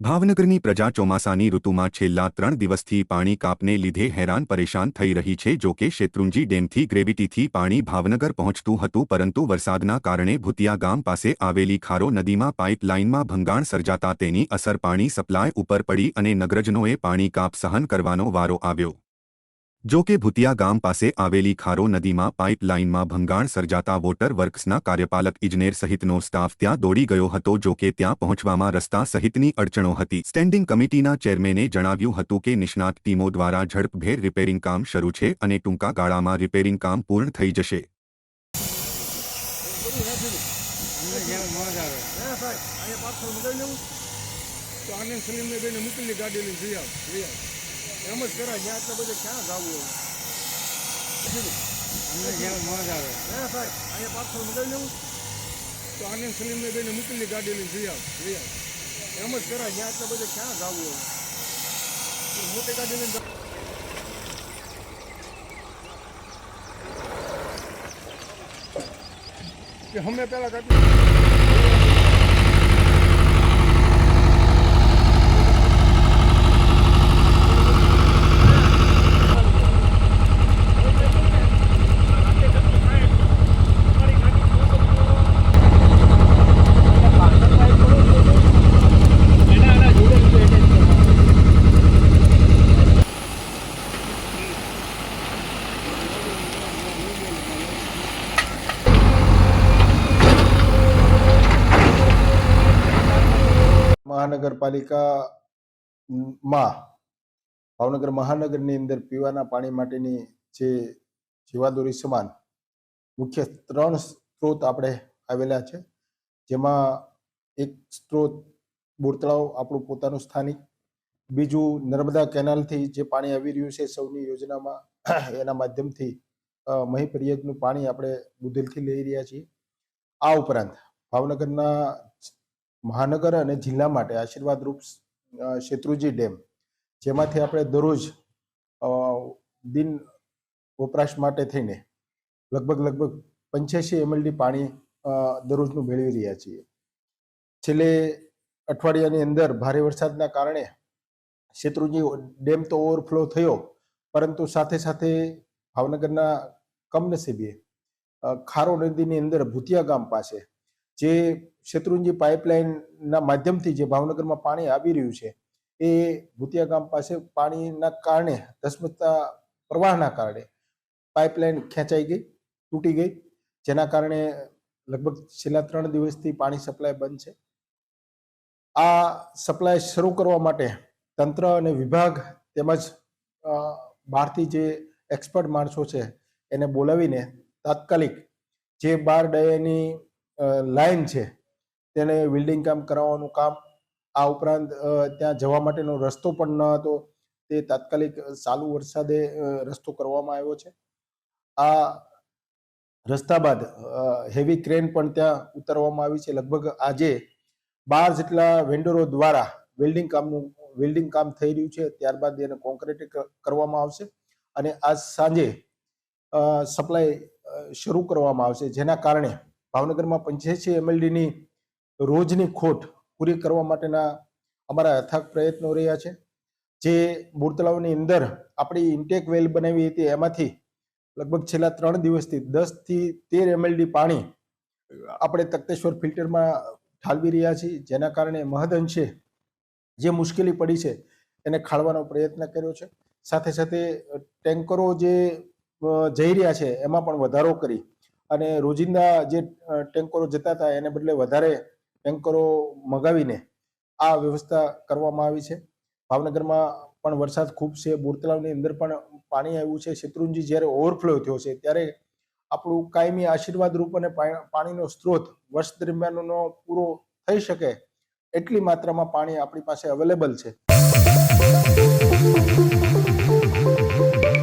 ભાવનગરની પ્રજા ચોમાસાની ઋતુમાં છેલ્લા ત્રણ દિવસથી પાણી કાપને લીધે હેરાન પરેશાન થઈ રહી છે, જો કે શેત્રુંજી ડેમથી ગ્રેવિટીથી પાણી ભાવનગર પહોંચતું હતું, પરંતુ વરસાદના કારણે ભૂતિયા ગામ પાસે આવેલી ખારો નદીમાં પાઇપલાઇનમાં ભંગાણ સર્જાતા તેની અસર પાણી સપ્લાય ઉપર પડી અને નગરજનોએ પાણી કાપ સહન કરવાનો વારો આવ્યો. જો કે ભૂતિયા ગામ પાસે આવેલી ખારો નદીમાં પાઇપલાઇનમાં ભંગાણ સર્જાતા વોટર વર્ક્સના કાર્યપાલક ઇજનેર સહિતનો સ્ટાફ ત્યાં દોડી ગયો હતો જો કે ત્યાં પહોંચવામાં રસ્તા સહિતની અડચણો હતી. સ્ટેન્ડિંગ કમિટીના ચેરમેને જણાવ્યું હતું કે નિષ્ણાત ટીમો દ્વારા ઝડપભેર રિપેરિંગ કામ શરૂ છે અને ટૂંકા ગાળામાં રિપેરિંગ કામ પૂર્ણ થઈ જશે. પાર્સલ મંગાવી લેવું. તો આનંદ સલીમને બેને મોકલી ગાડી લઈને જઈ આવ જઈ આવ. એમ જ કરાય એટલે બધે ક્યાં જવું હવે? અમને ઘેર મોજ આવે. ના સાહેબ અહીંયા પાર્સલ મંગાવી લેવું. તો આનંદ સલીમને બેને મૂકેલી ગાડી લઈને જઈ આવ જઈ આવ. એમ જ કરાય ત્યાં એટલે બધે ક્યાં જવું હવે? મોટી ગાડી લઈને. કે અમે પહેલાં ગાડી મહાનગરપાલિકામાં ભાવનગર મહાનગરની અંદર પીવાના પાણી માટેની જે જીવાદોરી સમાન મુખ્ય ત્રણ સ્ત્રોત આપણે આવેલા છે. જેમાં એક સ્ત્રોત બોરતળાવ આપણું પોતાનું સ્થાનિક, બીજું નર્મદા કેનાલથી જે પાણી આવી રહ્યું છે સૌની યોજનામાં એના માધ્યમથી મહી પરિયજનું પાણી આપણે બુધેલથી લઈ રહ્યા છીએ. આ ઉપરાંત ભાવનગરના મહાનગર અને જિલ્લા માટે આશીર્વાદ રૂપ અ, ડેમ જેમાંથી આપણે દરરોજ દિન વપરાશ માટે થઈને લગભગ લગભગ પંચ્યાસી એમએલડી પાણી દરરોજનું મેળવી રહ્યા છીએ. છેલ્લે અઠવાડિયાની અંદર ભારે વરસાદના કારણે શેત્રુજી ડેમ તો ઓવરફ્લો થયો પરંતુ સાથે સાથે ભાવનગરના કમનસીબે ખારો નદીની અંદર ભૂતિયા ગામ પાસે જે શેત્રુંજી પાઇપલાઇનના માધ્યમથી જે ભાવનગરમાં પાણી આવી રહ્યું છે, એ ભૂતિયા ગામ પાસે પાણીના કારણે, ધસમસતા પ્રવાહના કારણે પાઇપલાઇન ખેંચાઈ ગઈ, તૂટી ગઈ, જેના કારણે લગભગ છેલ્લા ત્રણ દિવસથી પાણી સપ્લાય બંધ છે. આ સપ્લાય શરૂ કરવા માટે તંત્ર અને વિભાગ તેમજ બહારથી જે એક્સપર્ટ માણસો છે, એને બોલાવીને તાત્કાલિક જે બાર ડાયાની લાઈન છે, તેને વેલ્ડિંગ કામ કરાવવાનું કામ, આ ઉપરાંત ત્યાં જવા માટેનો રસ્તો પણ ન હતો, તે તાત્કાલિક ચાલુ વરસાદે રસ્તો કરવામાં આવ્યો છે. આ રસ્તા બાદ હેવી ક્રેન પણ ત્યાં ઉતારવામાં આવી છે. લગભગ આજે બાર જેટલા વેન્ડરો દ્વારા વેલ્ડિંગ કામનું વેલ્ડિંગ કામ થઈ રહ્યું છે, ત્યારબાદ એને કોન્ક્રીટ કરવામાં આવશે અને આજ સાંજે સપ્લાય શરૂ કરવામાં આવશે, જેના કારણે ભાવનગરમાં પંચ્યાસી એમએલડીની રોજની ખોટ પૂરી કરવા માટેના અમારા અથાગ પ્રયત્નો રહ્યા છે. જે બોરતળાવની અંદર આપણી ઇન્ટેક વેલ બનાવી હતી, એમાંથી લગભગ છેલ્લા ત્રણ દિવસથી દસથી તેર એમએલડી પાણી આપણે તક્તેશ્વર ફિલ્ટરમાં ઠાલવી રહ્યા છીએ, જેના કારણે મહદઅંશે જે મુશ્કેલી પડી છે, એને ખાળવાનો પ્રયત્ન કર્યો છે. સાથે સાથે ટેન્કરો જે જઈ રહ્યા છે, એમાં પણ વધારો કરી અને રોજિંદા જે ટેન્કરો જતા હતા એને બદલે વધારે ટેન્કરો મગાવીને આ વ્યવસ્થા કરવામાં આવી છે. ભાવનગરમાં પણ વરસાદ ખૂબ છે. બોરતલાવની અંદર પણ પાણી આવ્યું છે. શેત્રુંજી જ્યારે ઓવરફ્લો થયો છે, ત્યારે આપણું કાયમી આશીર્વાદ રૂપ અને પાણીનો સ્ત્રોત વર્ષ દરમિયાનનો પૂરો થઈ શકે એટલી માત્રામાં પાણી આપણી પાસે અવેલેબલ છે.